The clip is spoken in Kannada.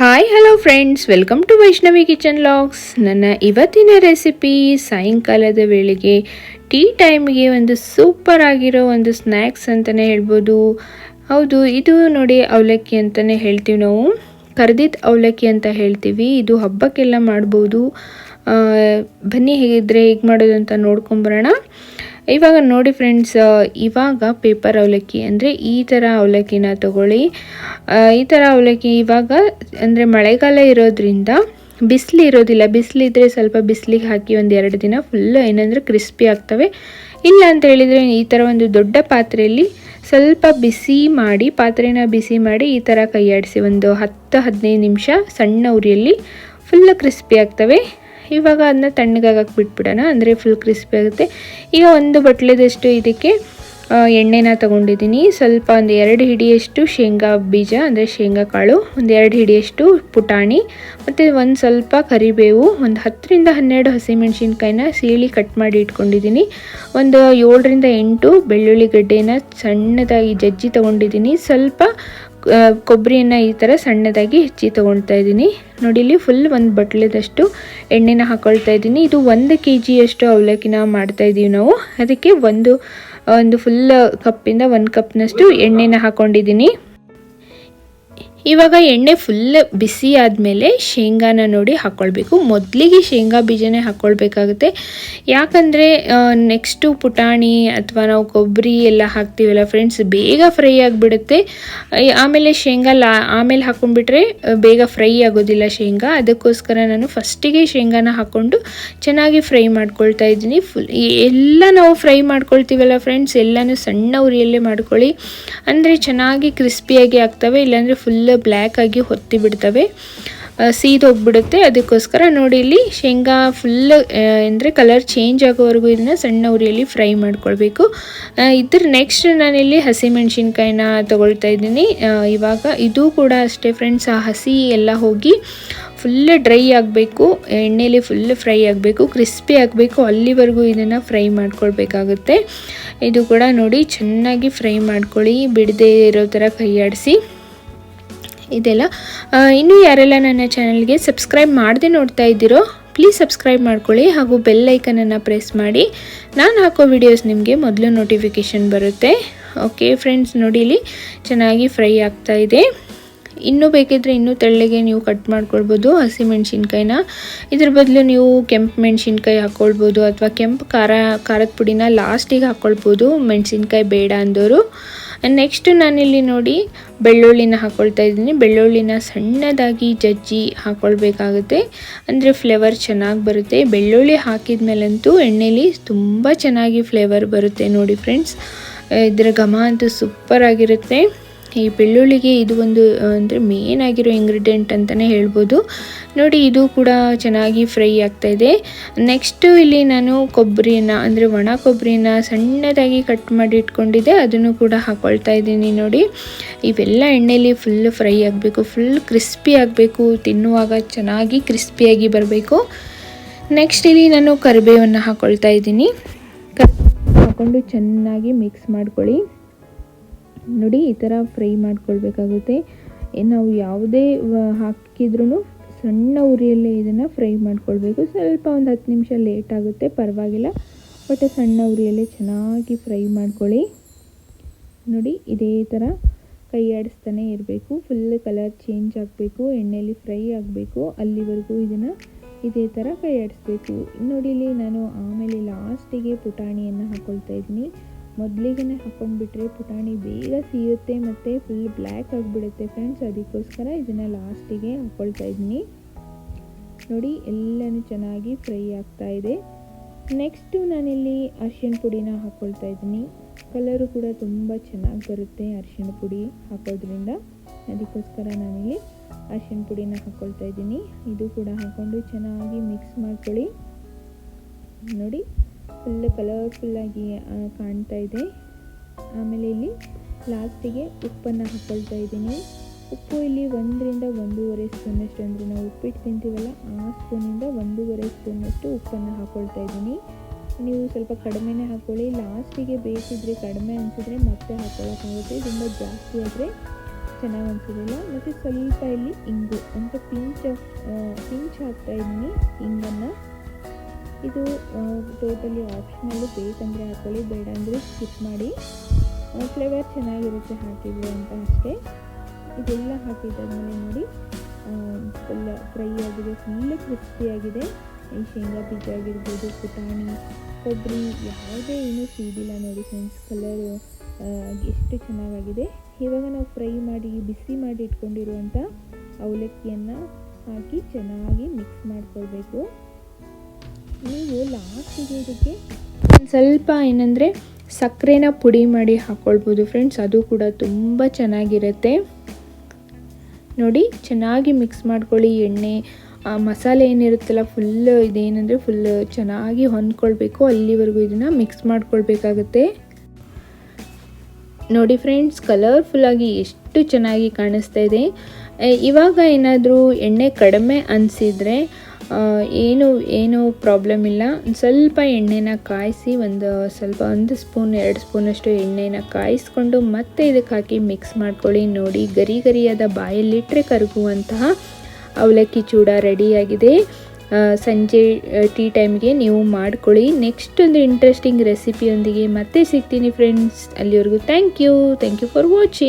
Hi hello friends welcome to Vaishnavi kitchen logs ನನ್ನ ಇವತ್ತಿನ ರೆಸಿಪಿ ಸಾಯಂಕಾಲದ ವೇಳೆಗೆ ಟೀ ಟೈಮ್ಗೆ ಒಂದು ಸೂಪರ್ ಆಗಿರೋ ಒಂದು ಸ್ನ್ಯಾಕ್ಸ್ ಅಂತಲೇ ಹೇಳ್ಬೋದು. ಹೌದು, ಇದು ನೋಡಿ ಅವಲಕ್ಕಿ ಅಂತಲೇ ಹೇಳ್ತೀವಿ ನಾವು. ಕರ್ದಿದ್ದ ಅವಲಕ್ಕಿ ಅಂತ ಹೇಳ್ತೀವಿ. ಇದು ಹಬ್ಬಕ್ಕೆಲ್ಲ ಮಾಡ್ಬೋದು. ಬನ್ನಿ ಹೇಗಿದ್ರೆ ಹೇಗೆ ಮಾಡೋದು ಅಂತ ನೋಡ್ಕೊಂಬರೋಣ ಇವಾಗ ನೋಡಿ ಫ್ರೆಂಡ್ಸ್ ಇವಾಗ ಪೇಪರ್ ಅವಲಕ್ಕಿ ಅಂದರೆ ಈ ಥರ ಅವಲಕ್ಕಿನ ತಗೊಳ್ಳಿ. ಈ ಥರ ಅವಲಕ್ಕಿ ಇವಾಗ ಅಂದರೆ ಮಳೆಗಾಲ ಇರೋದ್ರಿಂದ ಬಿಸಿಲು ಇರೋದಿಲ್ಲ. ಬಿಸಿಲಿದ್ರೆ ಸ್ವಲ್ಪ ಬಿಸಿಲಿಗೆ ಹಾಕಿ ಒಂದು ಎರಡು ದಿನ ಫುಲ್ ಏನಂದರೆ ಕ್ರಿಸ್ಪಿ ಆಗ್ತವೆ. ಇಲ್ಲ ಅಂತ ಹೇಳಿದರೆ ಈ ಥರ ಒಂದು ದೊಡ್ಡ ಪಾತ್ರೆಯಲ್ಲಿ ಸ್ವಲ್ಪ ಬಿಸಿ ಮಾಡಿ, ಪಾತ್ರೆನ ಬಿಸಿ ಮಾಡಿ ಈ ಥರ ಕೈಯಾಡಿಸಿ ಒಂದು ಹತ್ತು ಹದಿನೈದು ನಿಮಿಷ ಸಣ್ಣ ಉರಿಯಲ್ಲಿ ಫುಲ್ ಕ್ರಿಸ್ಪಿ ಆಗ್ತವೆ. ಇವಾಗ ಅದನ್ನ ತಣ್ಣಗಾಗಕ್ಕೆ ಬಿಟ್ಬಿಡೋಣ, ಅಂದರೆ ಫುಲ್ ಕ್ರಿಸ್ಪಿ ಆಗುತ್ತೆ. ಈಗ ಒಂದು ಬಟ್ಲೆದಷ್ಟು ಇದಕ್ಕೆ ಎಣ್ಣೆನ ತಗೊಂಡಿದ್ದೀನಿ. ಸ್ವಲ್ಪ ಒಂದು ಎರಡು ಹಿಡಿಯಷ್ಟು ಶೇಂಗಾ ಬೀಜ, ಅಂದರೆ ಶೇಂಗಾ ಕಾಳು, ಒಂದು ಎರಡು ಹಿಡಿಯಷ್ಟು ಪುಟಾಣಿ, ಮತ್ತು ಒಂದು ಸ್ವಲ್ಪ ಕರಿಬೇವು, ಒಂದು ಹತ್ತರಿಂದ ಹನ್ನೆರಡು ಹಸಿಮೆಣಸಿನ್ಕಾಯಿನ ಸೀಳಿ ಕಟ್ ಮಾಡಿ ಇಟ್ಕೊಂಡಿದ್ದೀನಿ. ಒಂದು ಏಳರಿಂದ ಎಂಟು ಬೆಳ್ಳುಳ್ಳಿ ಗಡ್ಡೆನ ಸಣ್ಣದಾಗಿ ಜಜ್ಜಿ ತೊಗೊಂಡಿದ್ದೀನಿ. ಸ್ವಲ್ಪ ಕೊಬ್ಬರಿಯನ್ನು ಈ ಥರ ಸಣ್ಣದಾಗಿ ಹೆಚ್ಚಿ ತೊಗೊಳ್ತಾ ಇದ್ದೀನಿ. ನೋಡಿ, ಇಲ್ಲಿ ಫುಲ್ ಒಂದು ಬಟ್ಲದಷ್ಟು ಎಣ್ಣೆನ ಹಾಕ್ಕೊಳ್ತಾ ಇದ್ದೀನಿ. ಇದು ಒಂದು ಕೆ ಜಿಯಷ್ಟು ಅವಲಕ್ಕಿನ ಮಾಡ್ತಾ ಇದ್ದೀವಿ ನಾವು. ಅದಕ್ಕೆ ಒಂದು ಒಂದು ಫುಲ್ ಕಪ್ಪಿಂದ ಒಂದು ಕಪ್ನಷ್ಟು ಎಣ್ಣೆನ ಹಾಕೊಂಡಿದ್ದೀನಿ. ಇವಾಗ ಎಣ್ಣೆ ಫುಲ್ ಬಿಸಿ ಆದಮೇಲೆ ಶೇಂಗಾನ ನೋಡಿ ಹಾಕ್ಕೊಳ್ಬೇಕು ಮೊದಲಿಗೆ ಶೇಂಗಾ ಬೀಜನೇ ಹಾಕ್ಕೊಳ್ಬೇಕಾಗುತ್ತೆ ಯಾಕಂದರೆ ನೆಕ್ಸ್ಟು ಪುಟಾಣಿ ಅಥವಾ ನಾವು ಕೊಬ್ಬರಿ ಎಲ್ಲ ಹಾಕ್ತೀವಲ್ಲ ಫ್ರೆಂಡ್ಸ್ ಬೇಗ ಫ್ರೈ ಆಗಿಬಿಡುತ್ತೆ. ಆಮೇಲೆ ಶೇಂಗಾ ಲಾ, ಆಮೇಲೆ ಹಾಕ್ಕೊಂಡ್ಬಿಟ್ರೆ ಬೇಗ ಫ್ರೈ ಆಗೋದಿಲ್ಲ ಶೇಂಗಾ. ಅದಕ್ಕೋಸ್ಕರ ನಾನು ಫಸ್ಟಿಗೆ ಶೇಂಗಾನ ಹಾಕ್ಕೊಂಡು ಚೆನ್ನಾಗಿ ಫ್ರೈ ಮಾಡ್ಕೊಳ್ತಾ ಇದ್ದೀನಿ. ಫುಲ್ ಎಲ್ಲ ನಾವು ಫ್ರೈ ಮಾಡ್ಕೊಳ್ತೀವಲ್ಲ ಫ್ರೆಂಡ್ಸ್ ಎಲ್ಲನೂ ಸಣ್ಣ ಉರಿಯಲ್ಲೇ ಮಾಡ್ಕೊಳ್ಳಿ. ಅಂದರೆ ಚೆನ್ನಾಗಿ ಕ್ರಿಸ್ಪಿಯಾಗಿ ಆಗ್ತವೆ, ಇಲ್ಲಾಂದರೆ ಫುಲ್ ಬ್ಲ್ಯಾಕ್ ಆಗಿ ಹೊತ್ತಿ ಬಿಡ್ತವೆ. ಸೀದ್ ಹೋಗ್ಬಿಡುತ್ತೆ. ಅದಕ್ಕೋಸ್ಕರ ನೋಡಿ ಇಲ್ಲಿ ಶೇಂಗಾ ಫುಲ್ ಅಂದರೆ ಕಲರ್ ಚೇಂಜ್ ಆಗೋವರೆಗೂ ಇದನ್ನ ಸಣ್ಣ ಉರಿಯಲ್ಲಿ ಫ್ರೈ ಮಾಡ್ಕೊಳ್ಬೇಕು. ಇದ್ರ ನೆಕ್ಸ್ಟ್ ನಾನಿಲ್ಲಿ ಹಸಿಮೆಣ್ಸಿನ್ಕಾಯಿನ ತೊಗೊಳ್ತಾ ಇದ್ದೀನಿ. ಇವಾಗ ಇದು ಕೂಡ ಅಷ್ಟೇ ಫ್ರೆಂಡ್ಸ್ ಆ ಹಸಿ ಎಲ್ಲ ಹೋಗಿ ಫುಲ್ ಡ್ರೈ ಆಗಬೇಕು. ಎಣ್ಣೆಯಲ್ಲಿ ಫುಲ್ ಫ್ರೈ ಆಗಬೇಕು. ಕ್ರಿಸ್ಪಿ ಆಗಬೇಕು. ಅಲ್ಲಿವರೆಗೂ ಇದನ್ನು ಫ್ರೈ ಮಾಡ್ಕೊಳ್ಬೇಕಾಗುತ್ತೆ. ಇದು ಕೂಡ ನೋಡಿ ಚೆನ್ನಾಗಿ ಫ್ರೈ ಮಾಡ್ಕೊಳ್ಳಿ. ಬಿಡದೆ ಇರೋ ಥರ ಕೈಯಾಡಿಸಿ ಇದೆಲ್ಲ. ಇನ್ನೂ ಯಾರೆಲ್ಲ ನನ್ನ ಚಾನಲ್ಗೆ ಸಬ್ಸ್ಕ್ರೈಬ್ ಮಾಡದೆ ನೋಡ್ತಾ ಇದ್ದೀರೋ ಪ್ಲೀಸ್ ಸಬ್ಸ್ಕ್ರೈಬ್ ಮಾಡ್ಕೊಳ್ಳಿ ಹಾಗೂ ಬೆಲ್ ಐಕನನ್ನು ಪ್ರೆಸ್ ಮಾಡಿ. ನಾನು ಹಾಕೋ ವಿಡಿಯೋಸ್ ನಿಮಗೆ ಮೊದಲು ನೋಟಿಫಿಕೇಷನ್ ಬರುತ್ತೆ. ಓಕೆ ಫ್ರೆಂಡ್ಸ್ ನೋಡಿ ಇಲ್ಲಿ ಚೆನ್ನಾಗಿ ಫ್ರೈ ಆಗ್ತಾ ಇದೆ. ಇನ್ನೂ ಬೇಕಿದ್ರೆ ಇನ್ನೂ ತೆಳ್ಳಗೆ ನೀವು ಕಟ್ ಮಾಡ್ಕೊಳ್ಬೋದು ಹಸಿಮೆಣ್ಸಿನ್ಕಾಯಿನ ಇದ್ರ ಬದಲು ನೀವು ಕೆಂಪು ಮೆಣಸಿನ್ಕಾಯಿ ಹಾಕ್ಕೊಳ್ಬೋದು ಅಥವಾ ಕೆಂಪು ಖಾರ, ಖಾರದ ಪುಡಿನ ಲಾಸ್ಟಿಗೆ ಹಾಕ್ಕೊಳ್ಬೋದು ಮೆಣಸಿನ್ಕಾಯಿ ಬೇಡ ಅಂದವರು ನೆಕ್ಸ್ಟು ನಾನಿಲ್ಲಿ ನೋಡಿ ಬೆಳ್ಳುಳ್ಳಿನ ಹಾಕ್ಕೊಳ್ತಾ ಇದ್ದೀನಿ. ಬೆಳ್ಳುಳ್ಳಿನ ಸಣ್ಣದಾಗಿ ಜಜ್ಜಿ ಹಾಕ್ಕೊಳ್ಬೇಕಾಗುತ್ತೆ ಅಂದರೆ ಫ್ಲೇವರ್ ಚೆನ್ನಾಗಿ ಬರುತ್ತೆ. ಬೆಳ್ಳುಳ್ಳಿ ಹಾಕಿದ ಮೇಲಂತೂ ಎಣ್ಣೆಲಿ ತುಂಬ ಚೆನ್ನಾಗಿ ಫ್ಲೇವರ್ ಬರುತ್ತೆ ನೋಡಿ ಫ್ರೆಂಡ್ಸ್. ಇದರ ಘಮ ಅಂತೂ ಸೂಪರ್ ಆಗಿರುತ್ತೆ. ಈ ಬೆಳ್ಳುಳ್ಳಿಗೆ ಇದು ಒಂದು ಅಂದರೆ ಮೇನ್ ಆಗಿರೋ ಇಂಗ್ರೀಡಿಯೆಂಟ್ ಅಂತಲೇ ಹೇಳ್ಬೋದು. ನೋಡಿ, ಇದು ಕೂಡ ಚೆನ್ನಾಗಿ ಫ್ರೈ ಆಗ್ತಾ ಇದೆ. ನೆಕ್ಸ್ಟು ಇಲ್ಲಿ ನಾನು ಕೊಬ್ಬರಿನ ಅಂದರೆ ಒಣ ಕೊಬ್ಬರಿನ ಸಣ್ಣದಾಗಿ ಕಟ್ ಮಾಡಿ ಇಟ್ಕೊಂಡಿದ್ದೆ. ಅದನ್ನು ಕೂಡ ಹಾಕ್ಕೊಳ್ತಾ ಇದ್ದೀನಿ ನೋಡಿ. ಇವೆಲ್ಲ ಎಣ್ಣೆಲಿ ಫುಲ್ ಫ್ರೈ ಆಗಬೇಕು ಫುಲ್ ಕ್ರಿಸ್ಪಿ ಆಗಬೇಕು, ತಿನ್ನುವಾಗ ಚೆನ್ನಾಗಿ ಕ್ರಿಸ್ಪಿಯಾಗಿ ಬರಬೇಕು. ನೆಕ್ಸ್ಟ್ ಇಲ್ಲಿ ನಾನು ಕರಿಬೇವನ್ನು ಹಾಕ್ಕೊಳ್ತಾ ಇದ್ದೀನಿ. ಹಾಕ್ಕೊಂಡು ಚೆನ್ನಾಗಿ ಮಿಕ್ಸ್ ಮಾಡ್ಕೊಳ್ಳಿ. ನೋಡಿ, ಈ ಥರ ಫ್ರೈ ಮಾಡ್ಕೊಳ್ಬೇಕಾಗುತ್ತೆ. ನಾವು ಯಾವುದೇ ಹಾಕಿದ್ರೂ ಸಣ್ಣ ಉರಿಯಲ್ಲೇ ಇದನ್ನು ಫ್ರೈ ಮಾಡ್ಕೊಳ್ಬೇಕು. ಸ್ವಲ್ಪ ಒಂದು ಹತ್ತು ನಿಮಿಷ ಲೇಟ್ ಆಗುತ್ತೆ, ಪರವಾಗಿಲ್ಲ. ಬಟ್ ಸಣ್ಣ ಉರಿಯಲ್ಲೇ ಚೆನ್ನಾಗಿ ಫ್ರೈ ಮಾಡ್ಕೊಳ್ಳಿ. ನೋಡಿ, ಇದೇ ಥರ ಕೈ ಆಡಿಸ್ತಾನೆ ಇರಬೇಕು. ಫುಲ್ ಕಲರ್ ಚೇಂಜ್ ಆಗಬೇಕು ಎಣ್ಣೆಯಲ್ಲಿ ಫ್ರೈ ಆಗಬೇಕು. ಅಲ್ಲಿವರೆಗೂ ಇದನ್ನು ಇದೇ ಥರ ಕೈ ಆಡಿಸ್ಬೇಕು. ನೋಡಿ, ಇಲ್ಲಿ ನಾನು ಆಮೇಲೆ ಲಾಸ್ಟಿಗೆ ಪುಟಾಣಿಯನ್ನು ಹಾಕ್ಕೊಳ್ತಾ ಇದ್ದೀನಿ. ಮೊದಲಿಗೆ ಹಾಕ್ಕೊಂಡ್ಬಿಟ್ರೆ ಪುಟಾಣಿ ಬೇಗ ಸೀಯುತ್ತೆ ಮತ್ತು ಫುಲ್ ಬ್ಲ್ಯಾಕ್ ಆಗಿಬಿಡುತ್ತೆ ಫ್ರೆಂಡ್ಸ್ ಅದಕ್ಕೋಸ್ಕರ ಇದನ್ನು ಲಾಸ್ಟಿಗೆ ಹಾಕ್ಕೊಳ್ತಾ ಇದ್ದೀನಿ. ನೋಡಿ, ಎಲ್ಲನೂ ಚೆನ್ನಾಗಿ ಫ್ರೈ ಆಗ್ತಾ ಇದೆ. ನೆಕ್ಸ್ಟು ನಾನಿಲ್ಲಿ ಅರ್ಶಿನ ಪುಡಿನ ಹಾಕ್ಕೊಳ್ತಾ ಇದ್ದೀನಿ. ಕಲರು ಕೂಡ ತುಂಬ ಚೆನ್ನಾಗಿ ಬರುತ್ತೆ ಅರಿಶಿಣ ಪುಡಿ ಹಾಕೋದ್ರಿಂದ. ಅದಕ್ಕೋಸ್ಕರ ನಾನಿಲ್ಲಿ ಅರಿಶಿಣ ಪುಡಿನ ಹಾಕ್ಕೊಳ್ತಾ ಇದ್ದೀನಿ. ಇದು ಕೂಡ ಹಾಕ್ಕೊಂಡು ಚೆನ್ನಾಗಿ ಮಿಕ್ಸ್ ಮಾಡ್ಕೊಳ್ಳಿ. ನೋಡಿ. ಫುಲ್ ಕಲರ್ಫುಲ್ಲಾಗಿ ಕಾಣ್ತಾ ಇದೆ. ಆಮೇಲೆ ಇಲ್ಲಿ ಲಾಸ್ಟಿಗೆ ಉಪ್ಪನ್ನು ಹಾಕ್ಕೊಳ್ತಾ ಇದ್ದೀನಿ. ಉಪ್ಪು ಇಲ್ಲಿ ಒಂದರಿಂದ ಒಂದೂವರೆ ಸ್ಪೂನಷ್ಟು ಅಂದರೆ ನಾವು ಉಪ್ಪಿಟ್ಟು ತಿಂತೀವಲ್ಲ, ಆ ಸ್ಪೂನಿಂದ ಒಂದೂವರೆ ಸ್ಪೂನಷ್ಟು ಉಪ್ಪನ್ನು ಹಾಕ್ಕೊಳ್ತಾ ಇದ್ದೀನಿ. ನೀವು ಸ್ವಲ್ಪ ಕಡಿಮೆನೇ ಹಾಕ್ಕೊಳ್ಳಿ ಲಾಸ್ಟಿಗೆ ಬೇಕಿದ್ರೆ ಕಡಿಮೆ ಅನಿಸಿದ್ರೆ ಮತ್ತೆ ಹಾಕ್ಕೊಳ್ಳೋಕ್ಕಾಗುತ್ತೆ ತುಂಬ ಜಾಸ್ತಿ ಆದರೆ ಚೆನ್ನಾಗಿ ಅನಿಸೋದಿಲ್ಲ ಮತ್ತು ಸ್ವಲ್ಪ ಇಲ್ಲಿ ಇಂಗು, ಅಂತ ಪಿಂಚ್ ಪಿಂಚ್ ಹಾಕ್ತಾ ಇದ್ದೀನಿ, ಇಂಗನ್ನು. ಇದು ಟೋಟಲಿ ಆಪ್ಷನಲ್ಲು ಬೇಕಂದರೆ ಹಾಕೊಳ್ಳಿ, ಬೇಡ ಅಂದರೆ ಸ್ಕಿಪ್ ಮಾಡಿ. ಫ್ಲೇವರ್ ಚೆನ್ನಾಗಿರುತ್ತೆ ಹಾಕಿದ್ರು ಅಂತ ಅಷ್ಟೇ. ಇದೆಲ್ಲ ಹಾಕಿದ್ದಾದಮೇಲೆ ನೋಡಿ ಫುಲ್ ಫ್ರೈ ಆಗಿದೆ ಫುಲ್ಲು ಕ್ರಿಸ್ಪಿಯಾಗಿದೆ ಈ ಶೇಂಗಾ ಬೀಜ ಆಗಿರ್ಬೋದು, ಪುಟಾಣಿ, ಕೊಬ್ಬರಿ, ಯಾವುದೇ ಏನೂ ಸೀದಿಲ್ಲ ನೋಡಿ ಫ್ರೆಂಡ್ಸ್ ಕಲರು ಎಷ್ಟು ಚೆನ್ನಾಗಾಗಿದೆ. ಇವಾಗ ನಾವು ಫ್ರೈ ಮಾಡಿ, ಬಿಸಿ ಮಾಡಿ ಇಟ್ಕೊಂಡಿರುವಂಥ ಅವಲಕ್ಕಿಯನ್ನು ಹಾಕಿ ಚೆನ್ನಾಗಿ ಮಿಕ್ಸ್ ಮಾಡ್ಕೊಳ್ಬೇಕು. ನೀವು ಇದಕ್ಕೆ ಒಂದು ಸ್ವಲ್ಪ ಏನಂದರೆ ಸಕ್ಕರೆನ ಪುಡಿ ಮಾಡಿ ಹಾಕ್ಕೊಳ್ಬೋದು ಫ್ರೆಂಡ್ಸ್ ಅದು ಕೂಡ ತುಂಬ ಚೆನ್ನಾಗಿರುತ್ತೆ. ನೋಡಿ, ಚೆನ್ನಾಗಿ ಮಿಕ್ಸ್ ಮಾಡ್ಕೊಳ್ಳಿ. ಎಣ್ಣೆ, ಆ ಮಸಾಲೆ ಏನಿರುತ್ತಲ್ಲ ಫುಲ್ ಇದೇನೆಂದರೆ ಫುಲ್ ಚೆನ್ನಾಗಿ ಹೊಂದ್ಕೊಳ್ಬೇಕು. ಅಲ್ಲಿವರೆಗೂ ಇದನ್ನು ಮಿಕ್ಸ್ ಮಾಡ್ಕೊಳ್ಬೇಕಾಗತ್ತೆ. ನೋಡಿ ಫ್ರೆಂಡ್ಸ್ ಕಲರ್ಫುಲ್ಲಾಗಿ ಎಷ್ಟು ಚೆನ್ನಾಗಿ ಕಾಣಿಸ್ತಾ ಇದೆ. ಇವಾಗ ಏನಾದರೂ ಎಣ್ಣೆ ಕಡಿಮೆ ಅನಿಸಿದರೆ ಏನು ಏನು ಪ್ರಾಬ್ಲಮ್ ಇಲ್ಲ. ಸ್ವಲ್ಪ ಎಣ್ಣೆನ ಕಾಯಿಸಿ ಒಂದು ಸ್ವಲ್ಪ ಒಂದು ಸ್ಪೂನ್, ಎರಡು ಸ್ಪೂನಷ್ಟು ಎಣ್ಣೆನ ಕಾಯಿಸ್ಕೊಂಡು ಮತ್ತೆ ಇದಕ್ಕೆ ಹಾಕಿ ಮಿಕ್ಸ್ ಮಾಡ್ಕೊಳ್ಳಿ. ನೋಡಿ, ಗರಿ ಗರಿಯಾದ ಬಾಯಲ್ಲಿಟ್ಟರೆ ಕರಗುವಂತಹ ಅವಲಕ್ಕಿ ಚೂಡ ರೆಡಿಯಾಗಿದೆ ಸಂಜೆ ಟೀ ಟೈಮ್ಗೆ ನೀವು ಮಾಡ್ಕೊಳ್ಳಿ. ನೆಕ್ಸ್ಟ್ ಒಂದು ಇಂಟ್ರೆಸ್ಟಿಂಗ್ ರೆಸಿಪಿಯೊಂದಿಗೆ ಮತ್ತೆ ಸಿಗ್ತೀನಿ ಫ್ರೆಂಡ್ಸ್ ಅಲ್ಲಿವರೆಗೂ thank you thank you for watching